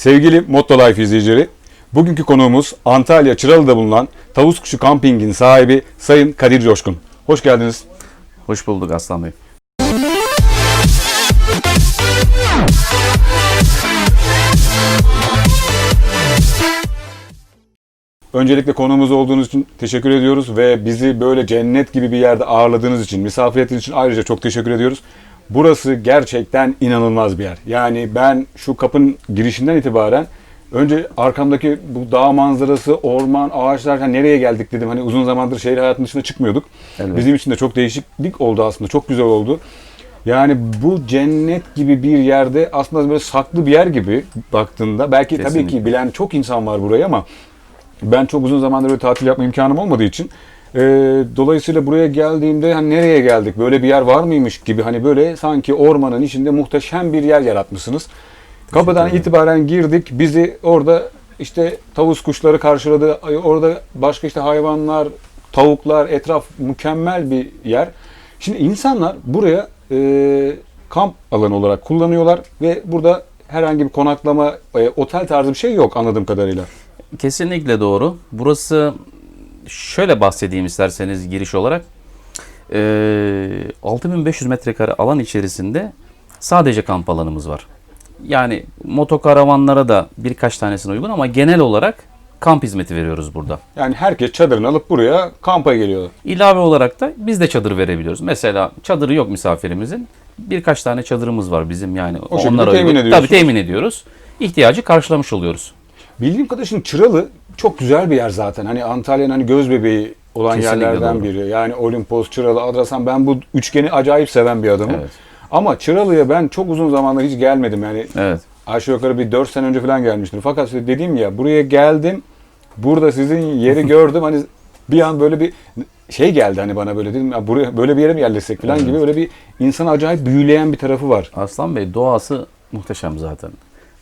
Sevgili Motto Life izleyicileri, bugünkü konuğumuz Antalya Çıralı'da bulunan Tavus Kuşu Camping'in sahibi Sayın Kadir Coşkun. Hoş geldiniz. Hoş bulduk Aslan Bey. Öncelikle konuğumuz olduğunuz için teşekkür ediyoruz ve bizi böyle cennet gibi bir yerde ağırladığınız için, misafir ettiğiniz için ayrıca çok teşekkür ediyoruz. Burası gerçekten inanılmaz bir yer. Yani ben şu kapının girişinden itibaren önce arkamdaki bu dağ manzarası, orman, ağaçlar hani nereye geldik dedim. Hani uzun zamandır şehir hayatının dışına çıkmıyorduk. Evet. Bizim için de çok değişiklik oldu aslında. Çok güzel oldu. Yani bu cennet gibi bir yerde aslında böyle saklı bir yer gibi baktığında belki tabii Kesinlikle. ki bilen çok insan var burayı ama ben çok uzun zamandır böyle tatil yapma imkanım olmadığı için e, dolayısıyla buraya geldiğimde hani nereye geldik böyle bir yer var mıymış gibi hani böyle sanki ormanın içinde muhteşem bir yer yaratmışsınız. Kapıdan itibaren girdik bizi orada işte tavus kuşları karşıladı orada başka işte hayvanlar tavuklar etraf mükemmel bir yer. Şimdi insanlar buraya e, kamp alanı olarak kullanıyorlar ve burada herhangi bir konaklama e, otel tarzı bir şey yok anladığım kadarıyla. Kesinlikle doğru. Burası şöyle bahsedeyim isterseniz giriş olarak. Ee, 6500 metrekare alan içerisinde sadece kamp alanımız var. Yani motokaravanlara da birkaç tanesine uygun ama genel olarak kamp hizmeti veriyoruz burada. Yani herkes çadırını alıp buraya kampa geliyor. İlave olarak da biz de çadır verebiliyoruz. Mesela çadırı yok misafirimizin. Birkaç tane çadırımız var bizim yani. O onlara temin uygun. Tabii temin ediyoruz. İhtiyacı karşılamış oluyoruz. Bildiğim kadarıyla şimdi Çıralı çok güzel bir yer zaten. Hani Antalya'nın hani göz bebeği olan Kesinlikle yerlerden doğru. biri. Yani Olimpos, Çıralı, Adrasan ben bu üçgeni acayip seven bir adamım. Evet. Ama Çıralı'ya ben çok uzun zamandır hiç gelmedim. Yani Evet. aşağı yukarı bir 4 sene önce falan gelmiştim. Fakat işte dediğim ya buraya geldim. Burada sizin yeri gördüm. Hani bir an böyle bir şey geldi hani bana böyle dedim ya buraya böyle bir yere mi yerleşsek falan gibi böyle bir insanı acayip büyüleyen bir tarafı var. Aslan Bey doğası muhteşem zaten.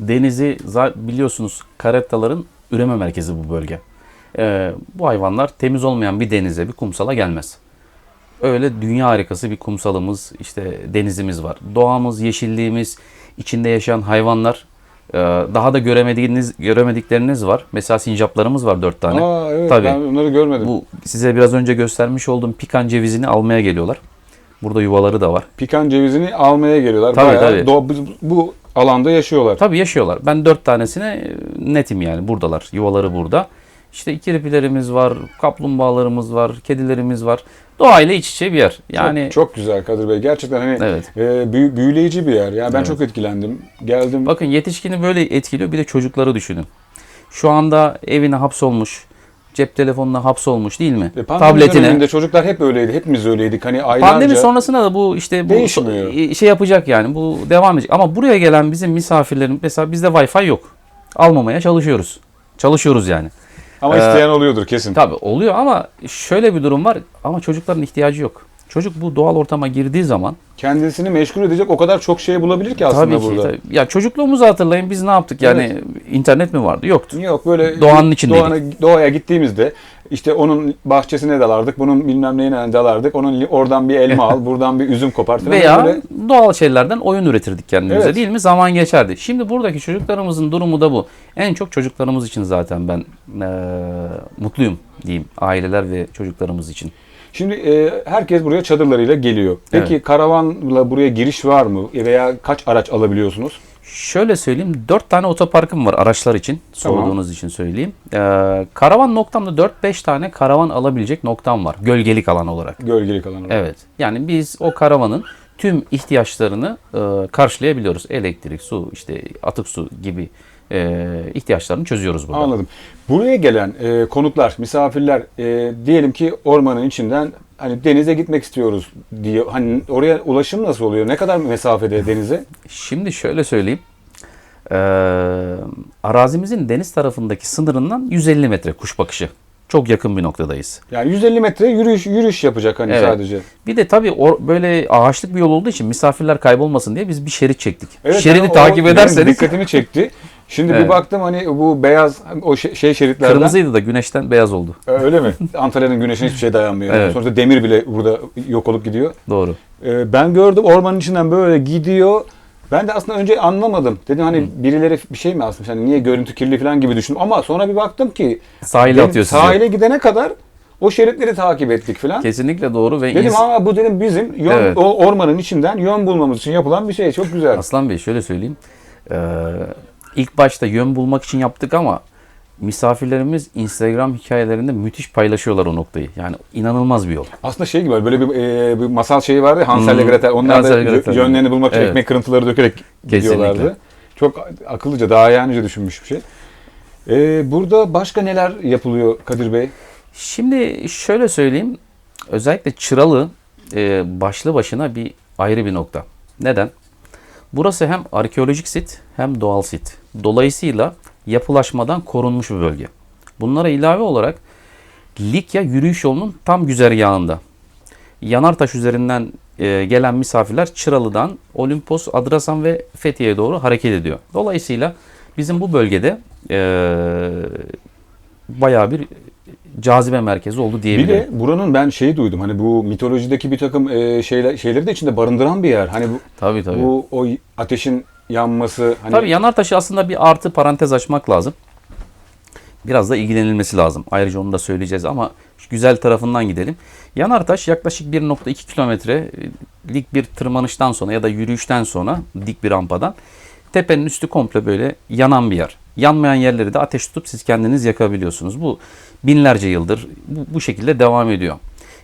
Denizi biliyorsunuz karettaların üreme merkezi bu bölge. Ee, bu hayvanlar temiz olmayan bir denize, bir kumsala gelmez. Öyle dünya harikası bir kumsalımız, işte denizimiz var. Doğamız, yeşilliğimiz, içinde yaşayan hayvanlar, e, daha da göremediğiniz, göremedikleriniz var. Mesela sincaplarımız var dört tane. Aa evet Tabii. ben onları görmedim. Bu size biraz önce göstermiş olduğum pikan cevizini almaya geliyorlar. Burada yuvaları da var. Pikan cevizini almaya geliyorlar. Tabii, Bayağı tabii. do- bu, bu alanda yaşıyorlar. Tabii yaşıyorlar. Ben dört tanesine netim yani buradalar. Yuvaları burada. İşte kirpilerimiz var, kaplumbağalarımız var, kedilerimiz var. Doğayla iç içe bir yer. Yani çok, çok güzel Kadir Bey. Gerçekten hani Evet. e, büyü- büyüleyici bir yer. Yani ben Evet. çok etkilendim. Geldim. bakın yetişkini böyle etkiliyor. Bir de çocukları düşünün. Şu anda evine hapsolmuş, cep telefonuna hapsolmuş değil mi? E, Tabletine. döneminde çocuklar hep öyleydi. Hepimiz öyleydik. Hani aylarca. Pandemi sonrasında da bu işte bu Değişmiyor. şey yapacak yani. Bu devam edecek. Ama buraya gelen bizim misafirlerin mesela bizde Wi-Fi yok. Almamaya çalışıyoruz. Çalışıyoruz yani. Ama Ee, isteyen oluyordur kesin. Tabii oluyor ama şöyle bir durum var ama çocukların ihtiyacı yok. Çocuk bu doğal ortama girdiği zaman Kendisini meşgul edecek o kadar çok şey bulabilir ki aslında tabii ki burada. tabii- ya çocukluğumuzu hatırlayın biz ne yaptık yani internet mi vardı yoktu. Yok böyle Doğanın içindeydik. doğana- doğaya gittiğimizde işte onun bahçesine dalardık, bunun bilmem neyine dalardık. Onun oradan bir elma al, buradan bir üzüm falan. Veya Böyle doğal şeylerden oyun üretirdik kendimize Evet. değil mi? Zaman geçerdi. Şimdi buradaki çocuklarımızın durumu da bu. En çok çocuklarımız için zaten ben eee, mutluyum diyeyim. Aileler ve çocuklarımız için. Şimdi e, herkes buraya çadırlarıyla geliyor. Peki karavanla buraya giriş var mı? E, Veya kaç araç alabiliyorsunuz? Şöyle söyleyeyim. 4 tane otoparkım var araçlar için. Tamam. Sorduğunuz için söyleyeyim. Ee, karavan noktamda 4-5 tane karavan alabilecek noktam var. Gölgelik alan olarak. Gölgelik alanı. Evet. Yani biz o karavanın tüm ihtiyaçlarını e, karşılayabiliyoruz. Elektrik, su, işte atık su gibi e, ihtiyaçlarını çözüyoruz burada. Anladım. Buraya gelen e, konuklar, misafirler e, diyelim ki ormanın içinden hani denize gitmek istiyoruz diye hani oraya ulaşım nasıl oluyor? Ne kadar mesafede denize? Şimdi şöyle söyleyeyim. Ee, arazimizin deniz tarafındaki sınırından 150 metre kuş bakışı. Çok yakın bir noktadayız. Yani 150 metre yürüyüş yürüyüş yapacak hani Evet. sadece. Bir de tabii or- böyle ağaçlık bir yol olduğu için misafirler kaybolmasın diye biz bir şerit çektik. Evet, Şeridi yani takip ederseniz dikkatimi çekti. Şimdi bir Evet. baktım hani bu beyaz o şey, şey şeritlerden kırmızıydı da güneşten beyaz oldu. öyle mi? Antalya'nın güneşine hiçbir şey dayanmıyor. Evet. Sonuçta demir bile burada yok olup gidiyor. Doğru. Ee, ben gördüm ormanın içinden böyle gidiyor. Ben de aslında önce anlamadım. Dedim hani birileri bir şey mi asmış? Hani niye görüntü kirli falan gibi düşündüm. Ama sonra bir baktım ki Sahile atıyor sahile gidene kadar o şeritleri takip ettik falan. Kesinlikle doğru ve Dedim ama bu dedim bizim yön, Evet. o ormanın içinden yön bulmamız için yapılan bir şey. Çok güzel. Aslan Bey şöyle söyleyeyim. Ee, ilk başta yön bulmak için yaptık ama misafirlerimiz Instagram hikayelerinde müthiş paylaşıyorlar o noktayı. Yani inanılmaz bir yol. Aslında şey gibi böyle bir, e, bir masal şeyi vardı ya Hansel ile Hmm. Gretel. Onlar Hansel da Gretel. yö- yönlerini bulmak için Evet. ekmek kırıntıları dökerek Kesinlikle. gidiyorlardı. Çok akıllıca, daha yanice düşünmüş bir şey. E, burada başka neler yapılıyor Kadir Bey? Şimdi şöyle söyleyeyim. Özellikle Çıralı e, başlı başına bir ayrı bir nokta. Neden? Burası hem arkeolojik sit hem doğal sit. Dolayısıyla yapılaşmadan korunmuş bir bölge. Bunlara ilave olarak Likya yürüyüş yolunun tam güzergahında. Yanartaş üzerinden e, gelen misafirler Çıralı'dan Olimpos, Adrasan ve Fethiye'ye doğru hareket ediyor. Dolayısıyla bizim bu bölgede e, bayağı bir cazibe merkezi oldu Bir diyebilirim. de buranın ben şeyi duydum. Hani bu mitolojideki bir takım e, şeyler, şeyleri de içinde barındıran bir yer. Hani bu, Tabii tabii. bu o ateşin yanması hani Tabii Yanartaş'ı aslında bir artı parantez açmak lazım. Biraz da ilgilenilmesi lazım. Ayrıca onu da söyleyeceğiz ama güzel tarafından gidelim. Yanartaş yaklaşık 1.2 kilometrelik bir tırmanıştan sonra ya da yürüyüşten sonra dik bir rampadan tepenin üstü komple böyle yanan bir yer. Yanmayan yerleri de ateş tutup siz kendiniz yakabiliyorsunuz. Bu binlerce yıldır bu, bu şekilde devam ediyor.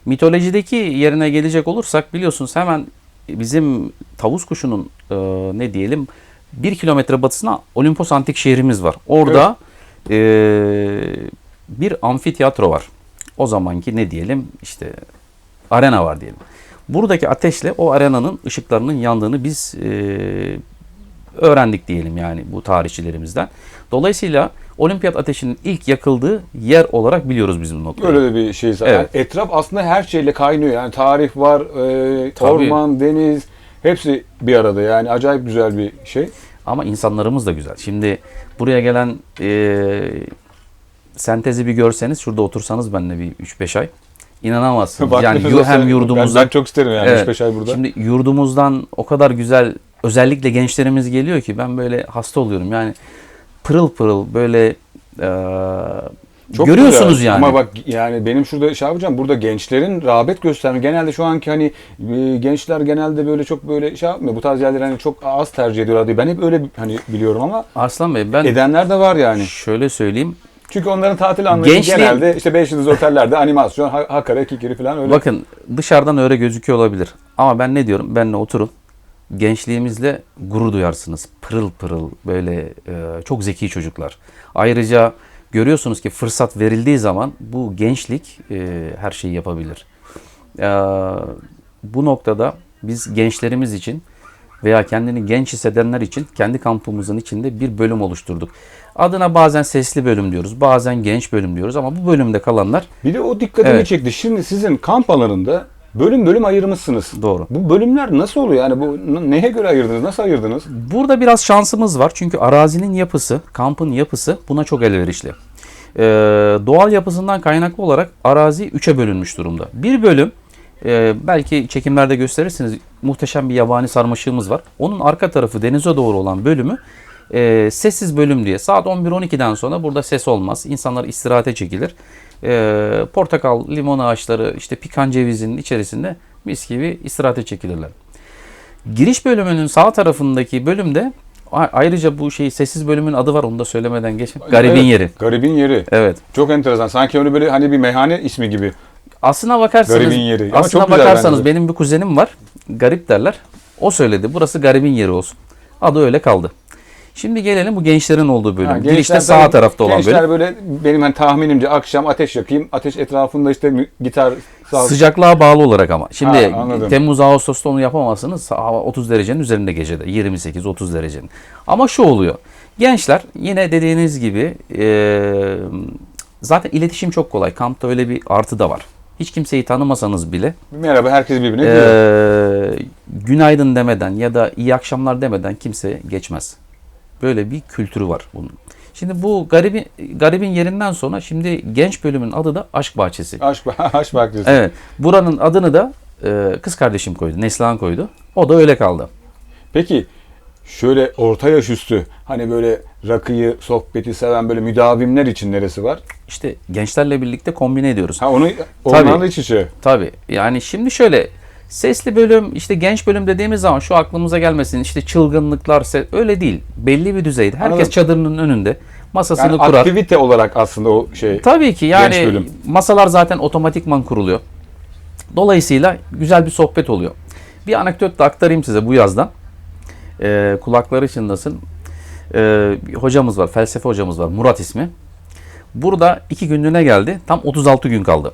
Mitolojideki yerine gelecek olursak biliyorsunuz hemen bizim tavus kuşunun e, ne diyelim bir kilometre batısına Olimpos antik şehrimiz var. Orada e, bir amfiteyatro var. O zamanki ne diyelim işte arena var diyelim. Buradaki ateşle o arenanın ışıklarının yandığını biz e, öğrendik diyelim yani bu tarihçilerimizden. Dolayısıyla olimpiyat ateşinin ilk yakıldığı yer olarak biliyoruz bizim bu noktayı. öyle de bir şey. zaten. Evet. etraf aslında her şeyle kaynıyor. Yani tarih var, e, Tabii. orman, deniz hepsi bir arada. Yani acayip güzel bir şey. Ama insanlarımız da güzel. Şimdi buraya gelen e, sentezi bir görseniz şurada otursanız benimle bir 3-5 ay inanamazsınız. yani hem yurdumuzdan Ben, ben çok isterim yani Evet. 3-5 ay burada. Şimdi yurdumuzdan o kadar güzel özellikle gençlerimiz geliyor ki ben böyle hasta oluyorum. Yani pırıl pırıl böyle e, Çok görüyorsunuz güzel. yani. Ama bak yani benim şurada şey yapacağım burada gençlerin rağbet gösterme. Genelde şu anki hani e, gençler genelde böyle çok böyle şey yapmıyor. Bu tarz yerleri hani çok az tercih ediyorlar diye. Ben hep öyle hani biliyorum ama Arslan Bey ben edenler de var yani. şöyle söyleyeyim. Çünkü onların tatil anlayışı Gençliğin- genelde işte 5 yıldız otellerde animasyon, ha- hakara, kikiri falan öyle. Bakın dışarıdan öyle gözüküyor olabilir. Ama ben ne diyorum? Benle oturun. Gençliğimizle gurur duyarsınız. Pırıl pırıl böyle e, çok zeki çocuklar. Ayrıca görüyorsunuz ki fırsat verildiği zaman bu gençlik e, her şeyi yapabilir. E, bu noktada biz gençlerimiz için veya kendini genç hissedenler için kendi kampımızın içinde bir bölüm oluşturduk. Adına bazen sesli bölüm diyoruz, bazen genç bölüm diyoruz ama bu bölümde kalanlar Bir de o dikkatimi Evet. çekti. Şimdi sizin kamp alanında bölüm bölüm ayırmışsınız. doğru. Bu bölümler nasıl oluyor? Yani bu neye göre ayırdınız? Nasıl ayırdınız? Burada biraz şansımız var çünkü arazinin yapısı, kampın yapısı buna çok elverişli. Ee, doğal yapısından kaynaklı olarak arazi üçe bölünmüş durumda. Bir bölüm e, belki çekimlerde gösterirsiniz muhteşem bir yabani sarmaşığımız var. Onun arka tarafı denize doğru olan bölümü e, sessiz bölüm diye. Saat 11-12'den sonra burada ses olmaz. İnsanlar istirahate çekilir. E, portakal, limon ağaçları, işte pikan cevizinin içerisinde mis gibi istirahate çekilirler. Giriş bölümünün sağ tarafındaki bölümde ayrıca bu şey sessiz bölümün adı var onu da söylemeden geçin. Garibin Evet, yeri. Garibin yeri. Evet. Çok enteresan. Sanki öyle böyle hani bir meyhane ismi gibi. Aslına bakarsanız Garibin yeri. Ama aslına bakarsanız bence benim bir kuzenim var. Garip derler. O söyledi. Burası garibin yeri olsun. Adı öyle kaldı. Şimdi gelelim bu gençlerin olduğu bölüm. Ha, Girişte gençler sağ tabii- tarafta olan gençler bölüm. böyle benim hani tahminimce akşam ateş yakayım. Ateş etrafında işte gitar sağ Sıcaklığa bağlı olarak ama. Şimdi Ha, anladım. Temmuz Ağustos'ta onu yapamazsınız. Hava 30 derecenin üzerinde gecede. 28-30 derecenin. Ama şu oluyor. Gençler yine dediğiniz gibi e, zaten iletişim çok kolay. Kampta öyle bir artı da var. Hiç kimseyi tanımasanız bile Merhaba herkes birbirine diyor. Ee, günaydın demeden ya da iyi akşamlar demeden kimse geçmez. Böyle bir kültürü var bunun. Şimdi bu garibin, garibin yerinden sonra şimdi genç bölümün adı da Aşk Bahçesi. Aşk, aşk diyorsun. Evet. Buranın adını da e, kız kardeşim koydu. Neslihan koydu. O da öyle kaldı. Peki şöyle orta yaş üstü hani böyle rakıyı, sohbeti seven böyle müdavimler için neresi var? İşte gençlerle birlikte kombine ediyoruz. Ha onu onlarla iç içe. Tabii. Yani şimdi şöyle sesli bölüm işte genç bölüm dediğimiz zaman şu aklımıza gelmesin işte çılgınlıklar se- öyle değil. Belli bir düzeyde. Herkes Anladım. çadırının önünde masasını Yani kurar. aktivite olarak aslında o şey. Tabii ki yani Genç bölüm. masalar zaten otomatikman kuruluyor. Dolayısıyla güzel bir sohbet oluyor. Bir anekdot da aktarayım size bu yazdan. Ee, kulakları çınlasın. Ee, bir hocamız var, felsefe hocamız var. Murat ismi. Burada iki günlüğüne geldi. Tam 36 gün kaldı.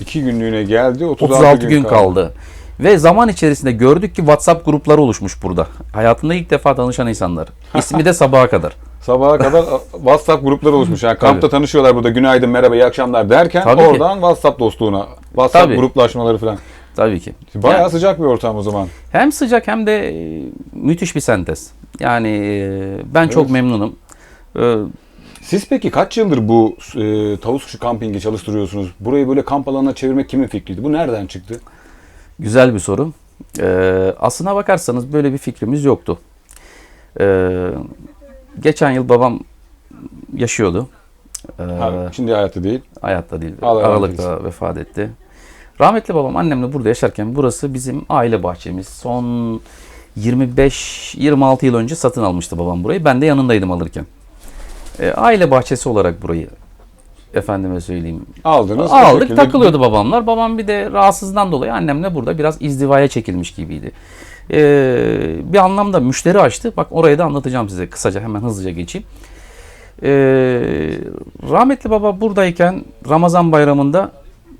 İki günlüğüne geldi. 36, 36 gün kaldı. Ve zaman içerisinde gördük ki WhatsApp grupları oluşmuş burada. Hayatında ilk defa tanışan insanlar. İsmi de sabaha kadar. Sabaha kadar WhatsApp grupları oluşmuş. Yani kampta Tabii. tanışıyorlar burada günaydın merhaba iyi akşamlar derken Tabii ki. oradan WhatsApp dostluğuna, WhatsApp Tabii. gruplaşmaları falan. Tabii ki. Bayağı Yani sıcak bir ortam o zaman. hem sıcak hem de e, müthiş bir sentez. Yani e, ben çok Evet. memnunum. Siz peki kaç yıldır bu e, tavus kuşu kampingi çalıştırıyorsunuz? Burayı böyle kamp alanına çevirmek kimin fikriydi? Bu nereden çıktı? Güzel bir soru. Ee, aslına bakarsanız böyle bir fikrimiz yoktu. Ee, geçen yıl babam yaşıyordu. Ee, Ha, şimdi hayatta değil. hayatta değil. Allah Aralıkta vefat etti. Rahmetli babam annemle burada yaşarken burası bizim aile bahçemiz. Son 25-26 yıl önce satın almıştı babam burayı. Ben de yanındaydım alırken. Ee, aile bahçesi olarak burayı efendime söyleyeyim Aldınız. Aldık şekilde- takılıyordu babamlar. Babam bir de rahatsızdan dolayı annemle burada biraz izdivaya çekilmiş gibiydi. Ee, bir anlamda müşteri açtı. Bak orayı da anlatacağım size kısaca hemen hızlıca geçeyim. Ee, rahmetli baba buradayken Ramazan bayramında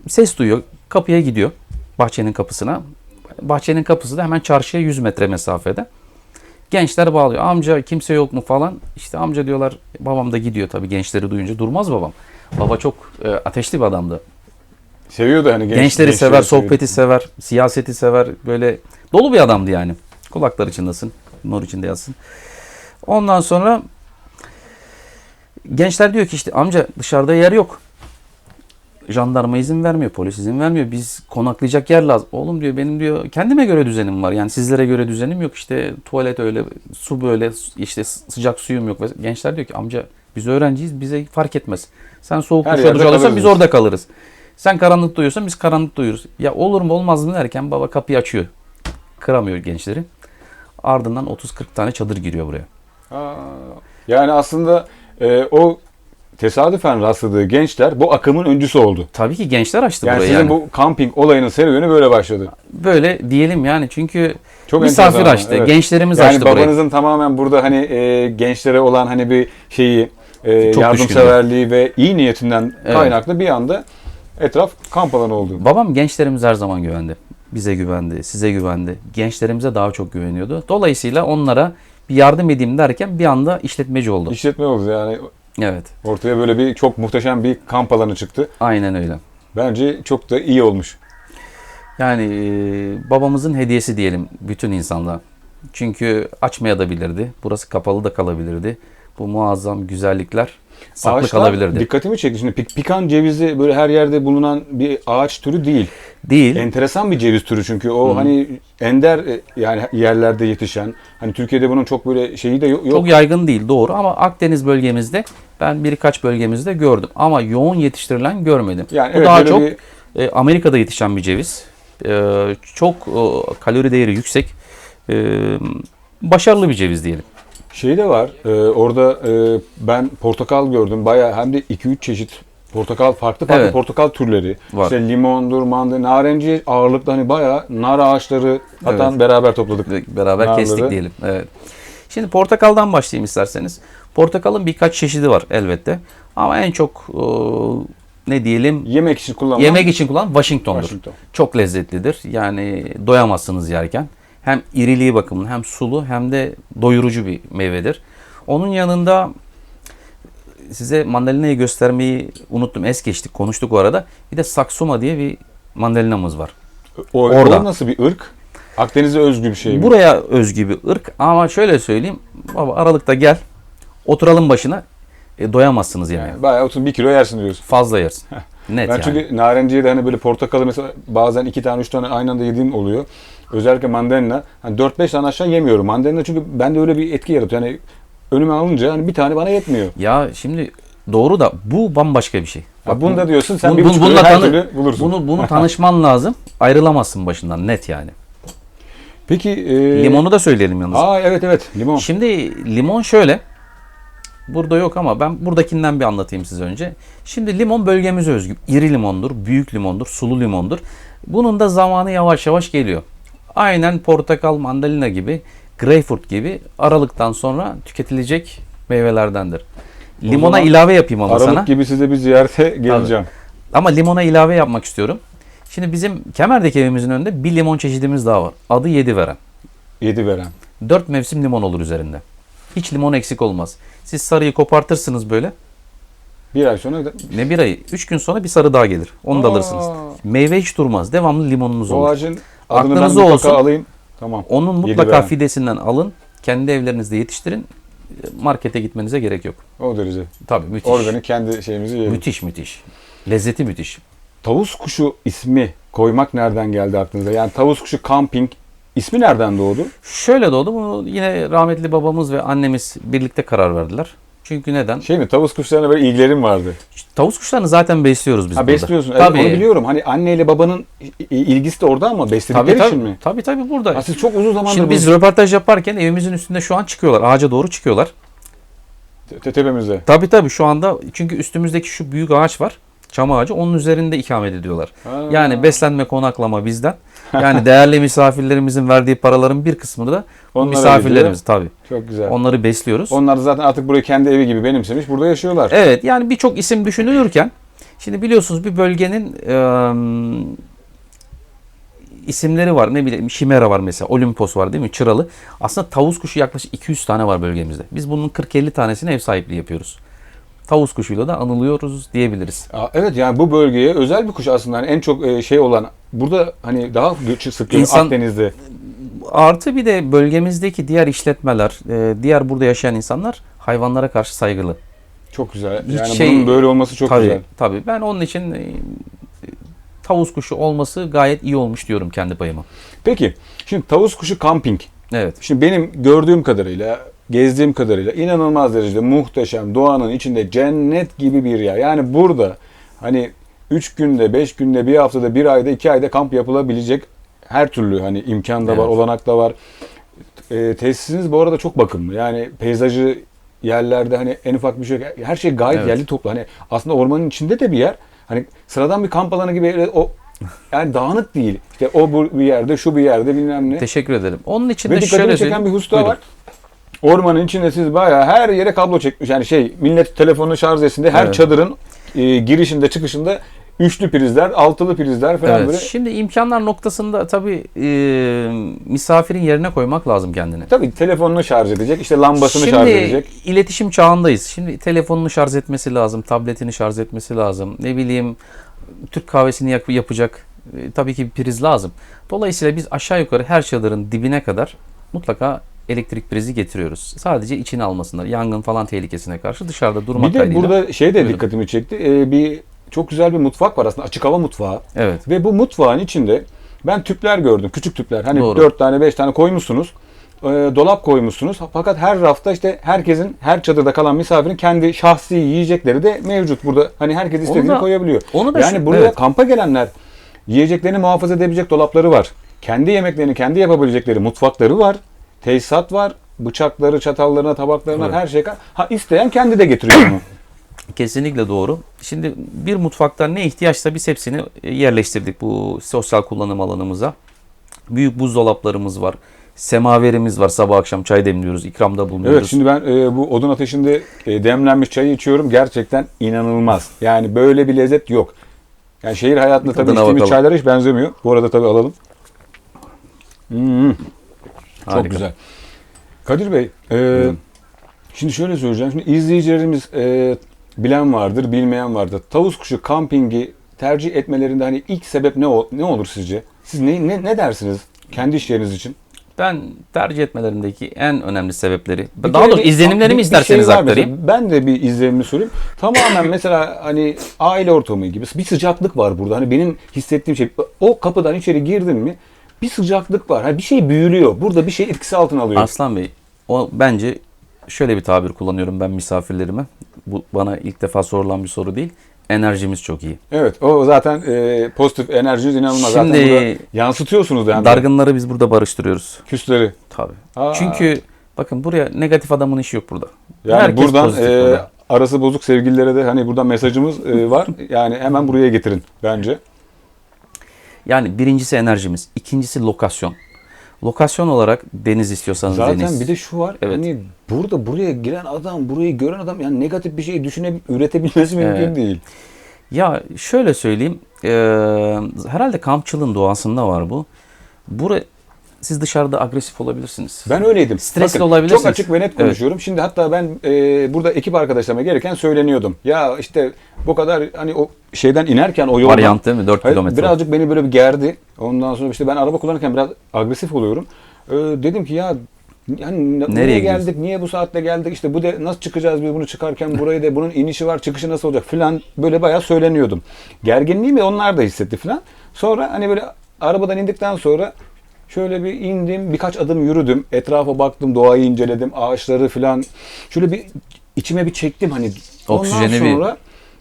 ses duyuyor. Kapıya gidiyor. Bahçenin kapısına. Bahçenin kapısı da hemen çarşıya 100 metre mesafede. Gençler bağlıyor. Amca kimse yok mu falan. İşte amca diyorlar. Babam da gidiyor tabii gençleri duyunca durmaz babam. Baba çok e, ateşli bir adamdı. Seviyordu hani genç, Gençleri gençleri sever, seviyordu. sohbeti sever, siyaseti sever. Böyle dolu bir adamdı yani. Kulaklar içindesin. Nur içinde yatsın. Ondan sonra gençler diyor ki işte amca dışarıda yer yok. Jandarma izin vermiyor, polis izin vermiyor. Biz konaklayacak yer lazım. Oğlum diyor benim diyor kendime göre düzenim var. Yani sizlere göre düzenim yok. İşte tuvalet öyle, su böyle, işte sıcak suyum yok. Gençler diyor ki amca biz öğrenciyiz bize fark etmez. Sen soğuk duş alırsan biz orada kalırız. Sen karanlıkta uyuyorsan biz karanlıkta uyuruz. Ya olur mu olmaz mı derken baba kapıyı açıyor. Kıramıyor gençleri. Ardından 30-40 tane çadır giriyor buraya. Aa, yani aslında e, o tesadüfen rastladığı gençler bu akımın öncüsü oldu. Tabii ki gençler açtı Yani burayı sizin yani. bu kamping olayının serüveni böyle başladı. Böyle diyelim yani çünkü Çok misafir açtı. evet. Gençlerimiz Yani açtı burayı. babanızın tamamen burada hani e, gençlere olan hani bir şeyi e, Çok yardımseverliği ve iyi niyetinden Evet. kaynaklı bir anda etraf kamp alanı oldu. Babam gençlerimiz her zaman güvendi. Bize güvendi, size güvendi. Gençlerimize daha çok güveniyordu. Dolayısıyla onlara bir yardım edeyim derken bir anda işletmeci oldu. İşletme oldu yani Evet, ortaya böyle bir çok muhteşem bir kamp alanı çıktı. aynen öyle. Bence çok da iyi olmuş. Yani e, babamızın hediyesi diyelim bütün insanlığa. Çünkü açmaya da bilirdi. Burası kapalı da kalabilirdi. Bu muazzam güzellikler saklı Ağaçlar kalabilirdi. dikkatimi çekti. Şimdi pik- pikan cevizi böyle her yerde bulunan bir ağaç türü değil. Değil. Enteresan bir ceviz türü çünkü o hani ender e, yani yerlerde yetişen. Hani Türkiye'de bunun çok böyle şeyi de yok. Çok yaygın değil doğru ama Akdeniz bölgemizde ben birkaç bölgemizde gördüm. Ama yoğun yetiştirilen görmedim. Yani Bu evet, daha çok bir- e, Amerika'da yetişen bir ceviz. E, çok kalori değeri yüksek. Başarılı bir ceviz diyelim. Şey de var. e, orada e, ben portakal gördüm. Baya hem de 2-3 çeşit portakal farklı farklı Evet. portakal türleri. Var. İşte limondur, mandalina, narenci ağırlıklı hani baya nar ağaçları hatta Evet. beraber topladık. Ve Beraber Narları. kestik diyelim. Evet. Şimdi portakaldan başlayayım isterseniz. Portakalın birkaç çeşidi var elbette. Ama en çok e, ne diyelim Yemek için kullanılan yemek için kullanılan Washington'dur. Washington. Çok lezzetlidir. Yani doyamazsınız yerken. Hem iriliği bakımından hem sulu hem de doyurucu bir meyvedir. Onun yanında size mandalinayı göstermeyi unuttum. Es geçtik. Konuştuk o arada. Bir de saksuma diye bir mandalinamız var. O, Orada. o nasıl bir ırk? Akdeniz'e özgü bir şey mi? Buraya özgü bir ırk ama şöyle söyleyeyim. Baba Aralık'ta gel. Oturalım başına. E, doyamazsınız yani. Yani bayağı 31 kilo yersin diyorsun. Fazla yersin. Net Ben yani. çünkü narenciye de hani böyle portakalı mesela bazen iki tane üç tane aynı anda yediğim oluyor. Özellikle mandalina. Hani 4-5 tane aşağı yemiyorum. Mandalina çünkü bende öyle bir etki yaratıyor. Yani önüme alınca hani bir tane bana yetmiyor. Ya şimdi doğru da bu bambaşka bir şey. Ha, bunu da diyorsun sen Bunu- bir buçuk bununla her tanı- türlü bulursun. Bunu bunu tanışman lazım. Ayrılamazsın başından net yani. Peki e, Limonu da söyleyelim yalnız. Aa evet evet limon. Şimdi limon şöyle. Burada yok ama ben buradakinden bir anlatayım size önce. Şimdi limon bölgemize özgü. İri limondur, büyük limondur, sulu limondur. Bunun da zamanı yavaş yavaş geliyor. Aynen portakal, mandalina gibi, greyfurt gibi aralıktan sonra tüketilecek meyvelerdendir. Limona ilave yapayım ama Aralık sana. gibi size bir ziyarete geleceğim. Ama limona ilave yapmak istiyorum. Şimdi bizim Kemer'deki evimizin önünde bir limon çeşidimiz daha var. Adı yedi veren. Yedi veren. Dört mevsim limon olur üzerinde. Hiç limon eksik olmaz. Siz sarıyı kopartırsınız böyle. Bir ay sonra Ne bir ay, üç gün sonra bir sarı daha gelir. Onu da Aa. alırsınız. Meyve hiç durmaz. Devamlı limonunuz o olur. ağacın adını Aklınızda olsun. alayım. Tamam. Onun mutlaka fidesinden alın. Kendi evlerinizde yetiştirin. Markete gitmenize gerek yok. O derece. Tabii müthiş. Organik kendi şeyimizi yiyelim. Müthiş müthiş. Lezzeti müthiş. Tavus kuşu ismi koymak nereden geldi aklınıza? Yani tavus kuşu camping ismi nereden doğdu? Şöyle doğdu. Bunu yine rahmetli babamız ve annemiz birlikte karar verdiler. Çünkü neden? Şey mi tavus kuşlarına böyle ilgilerim vardı. Tavus kuşlarını zaten besliyoruz biz Ha burada. besliyorsun. Evet, Tabii. onu biliyorum. Hani anneyle babanın ilgisi de orada ama besledikleri Tabii için tabii. mi? Tabii tabii burada. Ha, siz çok uzun zamandır Şimdi biz röportaj yaparken evimizin üstünde şu an çıkıyorlar. Ağaca doğru çıkıyorlar. te- tepemizde. Tabii tabii şu anda çünkü üstümüzdeki şu büyük ağaç var. Çam ağacı onun üzerinde ikamet ediyorlar. Ha. Yani beslenme konaklama bizden. Yani değerli misafirlerimizin verdiği paraların bir kısmını da Onlara misafirlerimiz tabii. Çok güzel. Onları besliyoruz. Onlar zaten artık burayı kendi evi gibi benimsemiş. Burada yaşıyorlar. Evet yani birçok isim düşünülürken şimdi biliyorsunuz bir bölgenin eee, isimleri var. Ne bileyim Şimera var mesela. Olimpos var değil mi? Çıralı. Aslında tavus kuşu yaklaşık 200 tane var bölgemizde. Biz bunun 40-50 tanesine ev sahipliği yapıyoruz. Tavus kuşuyla da anılıyoruz diyebiliriz. Evet yani bu bölgeye özel bir kuş aslında. Hani en çok e, şey olan burada hani daha sık İnsan- Akdeniz'de. Artı bir de bölgemizdeki diğer işletmeler, e, diğer burada yaşayan insanlar hayvanlara karşı saygılı. Çok güzel. Hiç Yani şey- bunun böyle olması çok tabii, güzel. Tabii. Ben onun için e, tavus kuşu olması gayet iyi olmuş diyorum kendi payıma. Peki şimdi tavus kuşu camping. Evet. Şimdi benim gördüğüm kadarıyla, gezdiğim kadarıyla inanılmaz derecede muhteşem, doğanın içinde cennet gibi bir yer. Yani burada hani 3 günde, 5 günde, bir haftada, bir ayda, 2 ayda kamp yapılabilecek her türlü hani imkan da var, Evet. olanak da var. E, tesisiniz bu arada çok bakımlı. Yani peyzajı yerlerde hani en ufak bir şey yok. her şey gayet Evet. yerli toplu. Hani aslında ormanın içinde de bir yer. Hani sıradan bir kamp alanı gibi öyle o yani dağınık değil. İşte o bu bir yerde, şu bir yerde bilmem ne. Teşekkür ederim. Onun için Ve de şöyle çeken bir daha Buyurun. var. Ormanın içinde siz bayağı her yere kablo çekmiş. Yani şey millet telefonunu şarj etsin diye her Evet. çadırın e, girişinde çıkışında üçlü prizler, altılı prizler falan Evet. böyle. Şimdi imkanlar noktasında tabii e, misafirin yerine koymak lazım kendini. Tabii telefonunu şarj edecek, işte lambasını Şimdi şarj edecek. iletişim çağındayız. Şimdi telefonunu şarj etmesi lazım, tabletini şarj etmesi lazım. Ne bileyim Türk kahvesini yap- yapacak. E, tabii ki bir priz lazım. Dolayısıyla biz aşağı yukarı her çadırın dibine kadar mutlaka elektrik prizi getiriyoruz. Sadece içine almasınlar. Yangın falan tehlikesine karşı dışarıda durmak Bir de kaydıyla. burada şey de Buyurun. dikkatimi çekti. E, bir çok güzel bir mutfak var aslında. Açık hava mutfağı. Evet. Ve bu mutfağın içinde ben tüpler gördüm. Küçük tüpler. Hani Doğru. 4 tane 5 tane koymuşsunuz. E, dolap koymuşsunuz. Fakat her rafta işte herkesin her çadırda kalan misafirin kendi şahsi yiyecekleri de mevcut burada. Hani herkes istediğini da- koyabiliyor. onu da yani şu- burada evet. kampa gelenler yiyeceklerini muhafaza edebilecek dolapları var. Kendi yemeklerini kendi yapabilecekleri mutfakları var. Tesisat var. Bıçakları, çatallarına, tabaklarına Evet. her şey. Ha isteyen kendi de getiriyor bunu. Kesinlikle doğru. Şimdi bir mutfakta ne ihtiyaçsa biz hepsini yerleştirdik bu sosyal kullanım alanımıza. Büyük buzdolaplarımız var. Semaverimiz var. Sabah akşam çay demliyoruz. ikramda bulunuyoruz. Evet şimdi ben e, bu odun ateşinde e, demlenmiş çayı içiyorum. Gerçekten inanılmaz. Yani böyle bir lezzet yok. Yani şehir hayatında tabii içtiğimiz bakalım. çaylara hiç benzemiyor. Bu arada tabii alalım. Hmm, çok Harika. güzel. Kadir Bey, e, şimdi şöyle söyleyeceğim. Şimdi izleyicilerimiz e, bilen vardır, bilmeyen vardır. Tavus kuşu kampingi tercih etmelerinde hani ilk sebep ne ol- ne olur sizce? Siz ne ne, ne dersiniz kendi iş yeriniz için? Ben tercih etmelerindeki en önemli sebepleri. Bir daha doğrusu izlenimlerimi bir- isterseniz şey aktarayım. mesela. Ben de bir izlenimimi söyleyeyim. Tamamen mesela hani aile ortamı gibi bir sıcaklık var burada. Hani benim hissettiğim şey o kapıdan içeri girdin mi bir sıcaklık var. Hani bir şey büyülüyor. Burada bir şey etkisi altına alıyor. Aslan Bey, o bence şöyle bir tabir kullanıyorum ben misafirlerime. Bu bana ilk defa sorulan bir soru değil. Enerjimiz çok iyi. Evet o zaten e, pozitif enerjiniz inanılmaz. zaten Şimdi- burada yansıtıyorsunuz yani. Dargınları biz burada barıştırıyoruz. Küsleri. Tabii. Aa. Çünkü bakın buraya negatif adamın işi yok burada. Yani Herkes buradan pozitif e, burada. arası bozuk sevgililere de hani buradan mesajımız e, var. yani hemen buraya getirin bence. Yani birincisi enerjimiz, ikincisi lokasyon. Lokasyon olarak deniz istiyorsanız Zaten deniz. bir de şu var. Evet. Hani burada buraya giren adam, burayı gören adam yani negatif bir şey düşünebil üretebilmesi mümkün Evet. değil. Ya şöyle söyleyeyim, eee, herhalde kampçılığın doğasında var bu. Bura, siz dışarıda agresif olabilirsiniz. Ben öyleydim. Stresli Bakın, olabilirsiniz. Çok açık ve net konuşuyorum. Şimdi hatta ben e, burada ekip arkadaşlarıma gelirken söyleniyordum. Ya işte bu kadar hani o şeyden inerken o yoldan Varyant değil mi? 4 Hayır, kilometre. birazcık beni böyle bir gerdi. Ondan sonra işte ben araba kullanırken biraz agresif oluyorum. Ee, dedim ki ya yani nereye, Nereye geldik? gidiyorsun? Niye bu saatte geldik? İşte bu de nasıl çıkacağız biz bunu çıkarken burayı da bunun inişi var, çıkışı nasıl olacak filan böyle bayağı söyleniyordum. Gerginliğimi onlar da hissetti filan. Sonra hani böyle arabadan indikten sonra şöyle bir indim, birkaç adım yürüdüm. Etrafa baktım, doğayı inceledim, ağaçları filan. Şöyle bir içime bir çektim hani. Ondan Oksijeni bir- sonra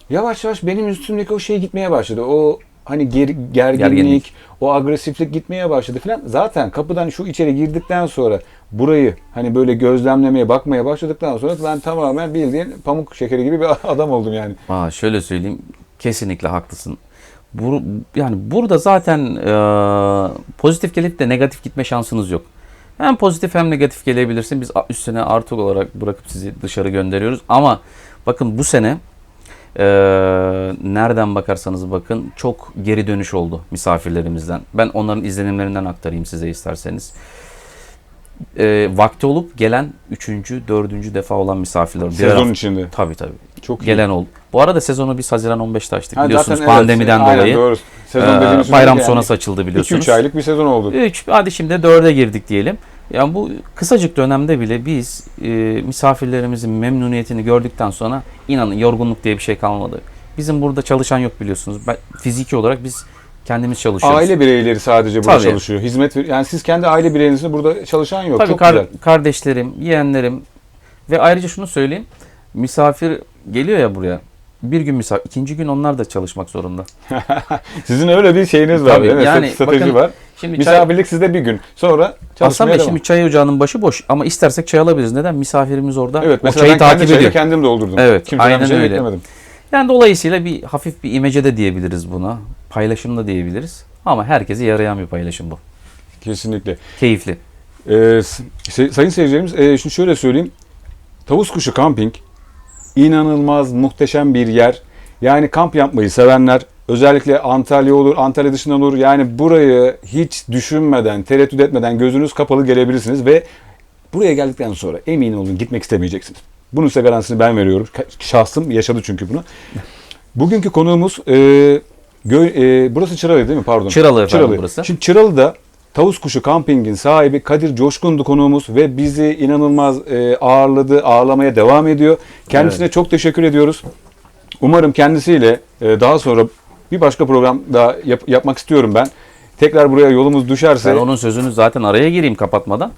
yavaş yavaş benim üstümdeki o şey gitmeye başladı. O hani ger- gerginlik, Gerginlik. o agresiflik gitmeye başladı filan. Zaten kapıdan şu içeri girdikten sonra burayı hani böyle gözlemlemeye, bakmaya başladıktan sonra ben tamamen bildiğin pamuk şekeri gibi bir adam oldum yani. Aa, şöyle söyleyeyim, kesinlikle haklısın. Bu, yani burada zaten eee, pozitif gelip de negatif gitme şansınız yok. Hem pozitif hem negatif gelebilirsin. Biz üstüne artı olarak bırakıp sizi dışarı gönderiyoruz. Ama bakın bu sene eee, nereden bakarsanız bakın çok geri dönüş oldu misafirlerimizden. Ben onların izlenimlerinden aktarayım size isterseniz. Eee, vakti olup gelen 3. 4. defa olan misafirler. Sezon içinde. Tabii tabii. Çok iyi. Gelen oldu. Bu arada sezonu biz Haziran 15'te açtık Ha, biliyorsunuz zaten evet, pandemiden aynen dolayı. doğru. Sezon Ee, dediğimiz bayram yani sonrası açıldı 2-3 biliyorsunuz. aylık bir sezon oldu. 3 hadi şimdi 4'e girdik diyelim. Yani bu kısacık dönemde bile biz e, misafirlerimizin memnuniyetini gördükten sonra inanın yorgunluk diye bir şey kalmadı. Bizim burada çalışan yok biliyorsunuz. Ben, fiziki olarak biz kendimiz çalışıyoruz. Aile bireyleri sadece burada Tabii. çalışıyor. Hizmet ver- yani siz kendi aile bireynizin burada çalışan yok. Tabii Çok kar- güzel. kardeşlerim, yeğenlerim ve ayrıca şunu söyleyeyim. Misafir geliyor ya buraya. Bir gün misafir, ikinci gün onlar da çalışmak zorunda. Sizin öyle bir şeyiniz var. Tabii, evet, yani strateji bakın, var. Şimdi çay, Misafirlik sizde bir gün. Sonra çalışmaya devam. şimdi çay ocağının başı boş ama istersek çay alabiliriz. Neden? Misafirimiz orada. Evet o çayı ben takip ediyor. kendim doldurdum. Evet, Kimseden aynen şey öyle. beklemedim. Yani dolayısıyla bir hafif bir imece de diyebiliriz buna. Paylaşım da diyebiliriz. Ama herkese yarayan bir paylaşım bu. Kesinlikle. Keyifli. Ee, sayın seyircilerimiz e, şimdi şöyle söyleyeyim. Tavus Kuşu Camping inanılmaz muhteşem bir yer. Yani kamp yapmayı sevenler özellikle Antalya olur, Antalya dışından olur. Yani burayı hiç düşünmeden, tereddüt etmeden gözünüz kapalı gelebilirsiniz ve buraya geldikten sonra emin olun gitmek istemeyeceksiniz. Bunun size garantisini ben veriyorum. Şahsım yaşadı çünkü bunu. Bugünkü konuğumuz e, Gö- e, burası Çıralı değil mi? Pardon. Çıralı efendim burası. Şimdi Çıralı'da Tavus Kuşu Camping'in sahibi Kadir Coşkun'du konuğumuz ve bizi inanılmaz e, ağırladı, ağırlamaya devam ediyor. Kendisine çok teşekkür ediyoruz. Umarım kendisiyle e, daha sonra bir başka program daha yap- yapmak istiyorum ben. Tekrar buraya yolumuz düşerse Ben onun sözünü zaten araya gireyim kapatmadan.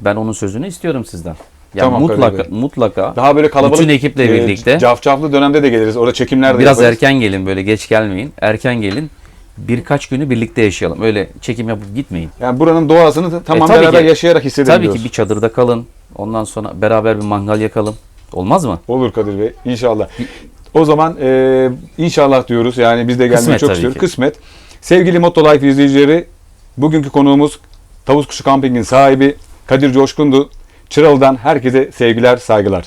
Ben onun sözünü istiyorum sizden. Yani Tamam, mutlaka mutlaka daha böyle kalabalık Bütün ekiple e, birlikte. cafcaflı dönemde de geliriz. Orada çekimler de biraz yaparız. erken gelin böyle geç gelmeyin. Erken gelin. Birkaç günü birlikte yaşayalım. Öyle çekim yapıp gitmeyin. Yani buranın doğasını t- tamam tabii beraber ki. yaşayarak hissedebiliyoruz. Tabii ki bir çadırda kalın. Ondan sonra beraber bir mangal yakalım. Olmaz mı? Olur Kadir Bey inşallah. O zaman e, inşallah diyoruz. Yani biz de gelmeyi Kısmet çok tabii istiyoruz. ki. Kısmet. Sevgili Motolife izleyicileri bugünkü konuğumuz Tavus Kuşu Camping'in sahibi Kadir Coşkun'du. Çıralı'dan herkese sevgiler, saygılar.